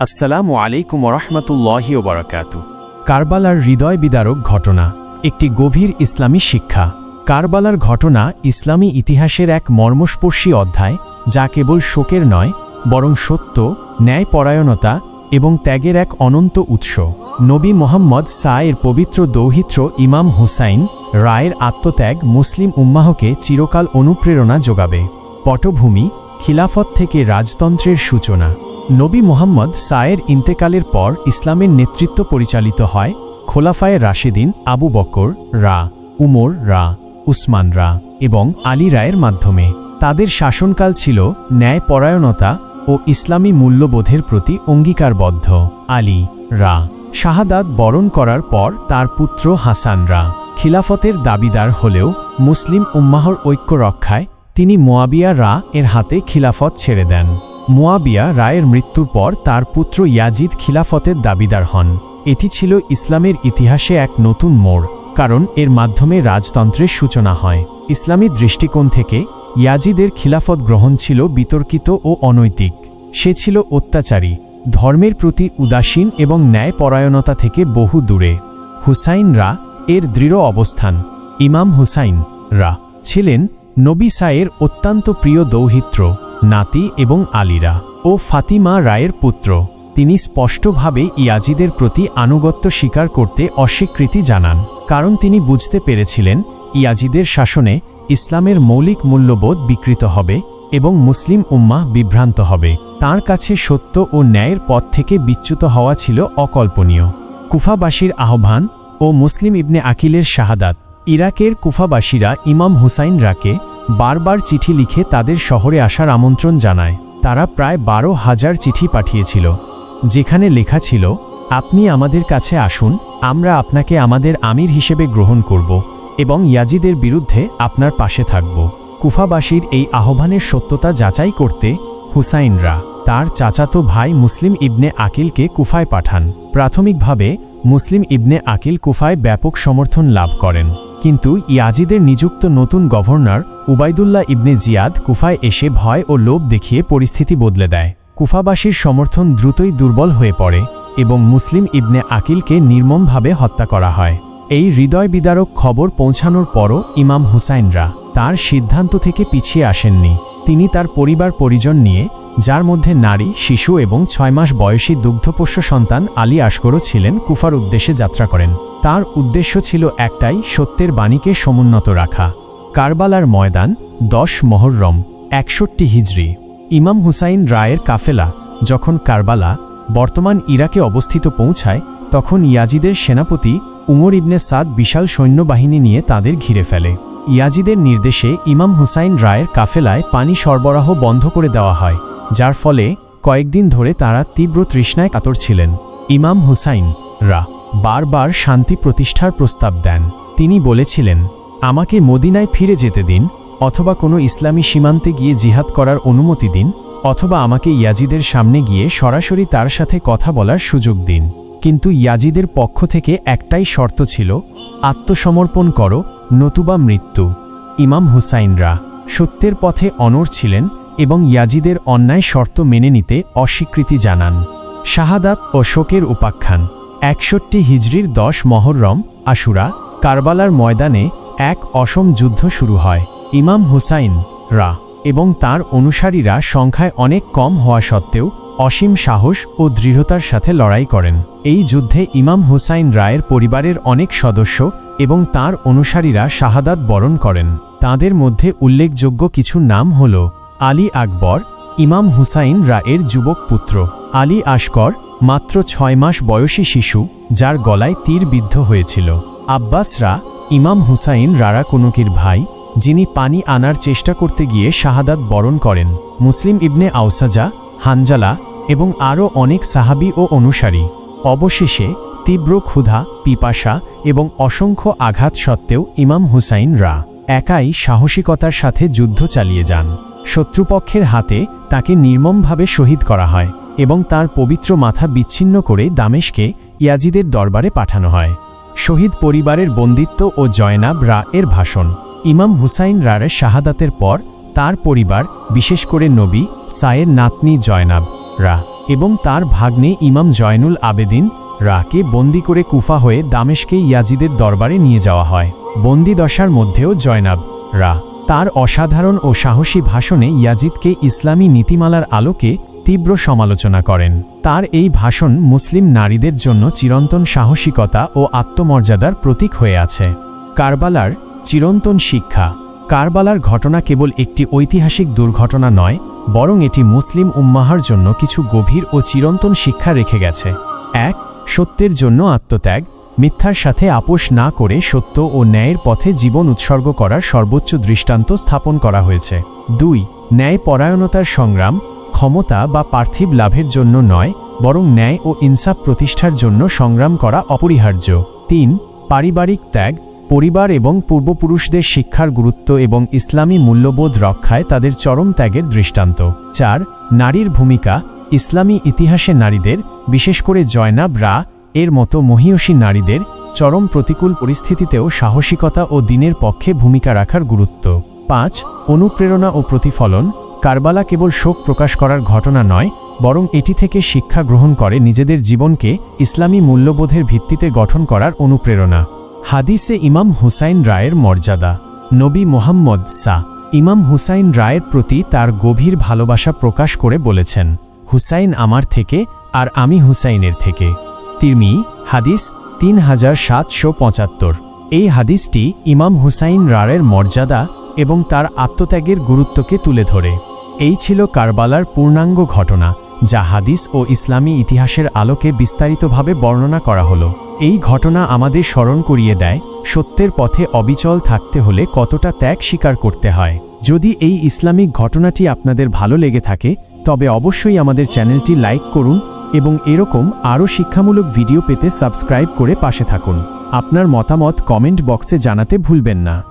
আসসালামু আলাইকুম রহমতুল্লাহি ওবরাকাত। কারবালার হৃদয় বিদারক ঘটনা, একটি গভীর ইসলামী শিক্ষা। কারবালার ঘটনা ইসলামী ইতিহাসের এক মর্মস্পর্শী অধ্যায়, যা কেবল শোকের নয়, বরং সত্য, ন্যায়পরায়ণতা এবং ত্যাগের এক অনন্ত উৎস। নবী মোহাম্মদ সায়ের পবিত্র দৌহিত্র ইমাম হুসাইন রায়ের আত্মত্যাগ মুসলিম উম্মাহকে চিরকাল অনুপ্রেরণা যোগাবে। পটভূমি, খিলাফত থেকে রাজতন্ত্রের সূচনা। নবী মোহাম্মদ সায়ের ইন্তেকালের পর ইসলামের নেতৃত্ব পরিচালিত হয় খোলাফায়ে রাশেদিন আবু বকর রা, উমর রা, উসমান রা এবং আলী রায়ের মাধ্যমে। তাদের শাসনকাল ছিল ন্যায়পরায়ণতা ও ইসলামী মূল্যবোধের প্রতি অঙ্গীকারবদ্ধ। আলী রা, শাহাদাত বরণ করার পর তার পুত্র হাসান রা খিলাফতের দাবিদার হলেও মুসলিম উম্মাহর ঐক্য রক্ষায় তিনি মোয়াবিয়া রা এর হাতে খিলাফত ছেড়ে দেন। মুয়াবিয়া রায়ের মৃত্যুর পর তার পুত্র ইয়াজিদ খিলাফতের দাবিদার হন। এটি ছিল ইসলামের ইতিহাসে এক নতুন মোড়, কারণ এর মাধ্যমে রাজতন্ত্রের সূচনা হয়। ইসলামী দৃষ্টিকোণ থেকে ইয়াজিদের খিলাফত গ্রহণ ছিল বিতর্কিত ও অনৈতিক। সে ছিল অত্যাচারী, ধর্মের প্রতি উদাসীন এবং ন্যায়পরায়ণতা থেকে বহু দূরে। হুসাইন রা এর দৃঢ় অবস্থান। ইমাম হুসাইন রা ছিলেন নবী সায়ের অত্যন্ত প্রিয় দৌহিত্র। নাতি এবং আলীরা ও ফাতিমা রায়ের পুত্র। তিনি স্পষ্টভাবে ইয়াজিদের প্রতি আনুগত্য স্বীকার করতে অস্বীকৃতি জানান, কারণ তিনি বুঝতে পেরেছিলেন ইয়াজিদের শাসনে ইসলামের মৌলিক মূল্যবোধ বিকৃত হবে এবং মুসলিম উম্মা বিভ্রান্ত হবে। তার কাছে সত্য ও ন্যায়ের পথ থেকে বিচ্যুত হওয়া ছিল অকল্পনীয়। কুফাবাসীর আহ্বান ও মুসলিম ইবনে আকিলের শাহাদাত ইরাকের কুফাবাসীরা ইমাম হুসাইন রাকে বারবার চিঠি লিখে তাদের শহরে আসার আমন্ত্রণ জানায়। তারা প্রায় বারো হাজার চিঠি পাঠিয়েছিল। যেখানে লেখা ছিল, আপনি আমাদের কাছে আসুন, আমরা আপনাকে আমাদের আমির হিসেবে গ্রহণ করব এবং ইয়াজিদের বিরুদ্ধে আপনার পাশে থাকব। কুফাবাসীর এই আহ্বানের সত্যতা যাচাই করতে হুসাইনরা তার চাচাতো ভাই মুসলিম ইবনে আকিলকে কুফায় পাঠান। প্রাথমিকভাবে মুসলিম ইবনে আকিল কুফায় ব্যাপক সমর্থন লাভ করেন। কিন্তু ইয়াজিদের নিযুক্ত নতুন গভর্নর উবাইদুল্লাহ ইবনে জিয়াদ কুফায় এসে ভয় ও লোভ দেখিয়ে পরিস্থিতি বদলে দেয়। কুফাবাসীর সমর্থন দ্রুতই দুর্বল হয়ে পড়ে এবং মুসলিম ইবনে আকিলকে নির্মমভাবে হত্যা করা হয়। এই হৃদয় বিদারক খবর পৌঁছানোর পরও ইমাম হুসাইনরা তার সিদ্ধান্ত থেকে পিছিয়ে আসেননি। তিনি তার পরিবার পরিজন নিয়ে যার মধ্যে নারী, শিশু এবং ছয় মাস বয়সী দুগ্ধপোষ্য সন্তান আলী আশগরও ছিলেন কুফার উদ্দেশ্যে যাত্রা করেন। তার উদ্দেশ্য ছিল একটাই, সত্যের বাণীকে সমুন্নত রাখা। কারবালার ময়দান, দশ মহররম, একষট্টি হিজরি। ইমাম হুসাইন রায়ের কাফেলা, যখন কারবালা বর্তমান ইরাকে অবস্থিত পৌঁছায়, তখন ইয়াজিদের সেনাপতি উমর ইবনে সাদ বিশাল সৈন্যবাহিনী নিয়ে তাদের ঘিরে ফেলে। ইয়াজিদের নির্দেশে ইমাম হুসাইন রায়ের কাফেলায় পানি সরবরাহ বন্ধ করে দেওয়া হয়। যার ফলে কয়েকদিন ধরে তারা তীব্র তৃষ্ণায় কাতর ছিলেন। ইমাম হুসাইন রা বারবার শান্তি প্রতিষ্ঠার প্রস্তাব দেন। তিনি বলেছিলেন, আমাকে মদিনায় ফিরে যেতে দিন, অথবা কোনো ইসলামী সীমান্তে গিয়ে জিহাদ করার অনুমতি দিন, অথবা আমাকে ইয়াজিদের সামনে গিয়ে সরাসরি তার সাথে কথা বলার সুযোগ দিন। কিন্তু ইয়াজিদের পক্ষ থেকে একটাই শর্ত ছিল, আত্মসমর্পণ করো নতুবা মৃত্যু। ইমাম হুসাইনরা সত্যের পথে অনর ছিলেন এবং ইয়াজিদের অন্যায় শর্ত মেনে নিতে অস্বীকৃতি জানান। শাহাদাত ও শোকের উপাখ্যান। একষট্টি হিজরির দশ মহরম, আশুরা, কারবালার ময়দানে এক অসম যুদ্ধ শুরু হয়। ইমাম হুসাইন, রা, এবং তার অনুসারীরা সংখ্যায় অনেক কম হওয়া সত্ত্বেও অসীম সাহস ও দৃঢ়তার সাথে লড়াই করেন। এই যুদ্ধে ইমাম হুসাইন রায়ের পরিবারের অনেক সদস্য এবং তার অনুসারীরা শাহাদাত বরণ করেন। তাদের মধ্যে উল্লেখযোগ্য কিছু নাম হল আলী আকবর, ইমাম হুসাইন রায়ের যুবক পুত্র। আলী আশকর, মাত্র ছয় মাস বয়সী শিশু, যার গলায় তীর বিদ্ধ হয়েছিল। আব্বাসরা ইমাম হুসাইন রারা কুনুকির ভাই, যিনি পানি আনার চেষ্টা করতে গিয়ে শাহাদাত বরণ করেন। মুসলিম ইবনে আউসাজা হানজালা এবং আরও অনেক সাহাবি ও অনুসারী। অবশেষে তীব্র ক্ষুধা, পিপাসা এবং অসংখ্য আঘাত সত্ত্বেও ইমাম হুসাইন রা একাই সাহসিকতার সাথে যুদ্ধ চালিয়ে যান। শত্রুপক্ষের হাতে তাকে নির্মমভাবে শহীদ করা হয় এবং তার পবিত্র মাথা বিচ্ছিন্ন করে দামেশকে ইয়াজিদের দরবারে পাঠানো হয়। শহীদ পরিবারের বন্দিত্ব ও জয়নাব রা এর ভাষণ। ইমাম হুসাইন রারের শাহাদাতের পর তার পরিবার, বিশেষ করে নবী, সায়ের নাতনি জয়নাব রা এবং তার ভাগ্নে ইমাম জয়নুল আবেদিন রাকে বন্দি করে কুফা হয়ে দামেশকে ইয়াজিদের দরবারে নিয়ে যাওয়া হয়। বন্দি দশার মধ্যেও জয়নাব রা তার অসাধারণ ও সাহসী ভাষণে ইয়াজিদকে ইসলামী নীতিমালার আলোকে তীব্র সমালোচনা করেন। তার এই ভাষণ মুসলিম নারীদের জন্য চিরন্তন সাহসিকতা ও আত্মমর্যাদার প্রতীক হয়ে আছে। কারবালার চিরন্তন শিক্ষা। কারবালার ঘটনা কেবল একটি ঐতিহাসিক দুর্ঘটনা নয়, বরং এটি মুসলিম উম্মাহার জন্য কিছু গভীর ও চিরন্তন শিক্ষা রেখে গেছে। এক, সত্যের জন্য আত্মত্যাগ। মিথ্যার সাথে আপোষ না করে সত্য ও ন্যায়ের পথে জীবন উৎসর্গ করার সর্বোচ্চ দৃষ্টান্ত স্থাপন করা হয়েছে। দুই ন্যায় পরায়ণতার সংগ্রাম, ক্ষমতা বা পার্থিব লাভের জন্য নয়, বরং ন্যায় ও ইনসাফ প্রতিষ্ঠার জন্য সংগ্রাম করা অপরিহার্য। তিন, পারিবারিক ত্যাগ, পরিবার এবং পূর্বপুরুষদের শিক্ষার গুরুত্ব এবং ইসলামী মূল্যবোধ রক্ষায় তাদের চরম ত্যাগের দৃষ্টান্ত। চার, নারীর ভূমিকা, ইসলামী ইতিহাসে নারীদের, বিশেষ করে জয়নাব রা এর মতো মহিয়সী নারীদের চরম প্রতিকূল পরিস্থিতিতেও সাহসিকতা ও দিনের পক্ষে ভূমিকা রাখার গুরুত্ব। পাঁচ, অনুপ্রেরণা ও প্রতিফলন। কারবালা কেবল শোক প্রকাশ করার ঘটনা নয়, বরং এটি থেকে শিক্ষা গ্রহণ করে নিজেদের জীবনকে ইসলামী মূল্যবোধের ভিত্তিতে গঠন করার অনুপ্রেরণা। হাদিসে ইমাম হুসাইন রায়ের মর্যাদা। নবী মোহাম্মদ সা। ইমাম হুসাইন রায়ের প্রতি তার গভীর ভালোবাসা প্রকাশ করে বলেছেন, হুসাইন আমার থেকে, আর আমি হুসাইনের থেকে। তিরমি হাদিস তিন হাজার সাতশো পঁচাত্তর। এই হাদিসটি ইমাম হুসাইন রারের মর্যাদা এবং তার আত্মত্যাগের গুরুত্বকে তুলে ধরে। এই ছিল কারবালার পূর্ণাঙ্গ ঘটনা, যা হাদিস ও ইসলামী ইতিহাসের আলোকে বিস্তারিতভাবে বর্ণনা করা হলো। এই ঘটনা আমাদের স্মরণ করিয়ে দেয়, সত্যের পথে অবিচল থাকতে হলে কতটা ত্যাগ স্বীকার করতে হয়। যদি এই ইসলামিক ঘটনাটি আপনাদের ভালো লেগে থাকে, তবে অবশ্যই আমাদের চ্যানেলটি লাইক করুন এবং এরকম আরও শিক্ষামূলক ভিডিও পেতে সাবস্ক্রাইব করে পাশে থাকুন। আপনার মতামত কমেন্ট বক্সে জানাতে ভুলবেন না।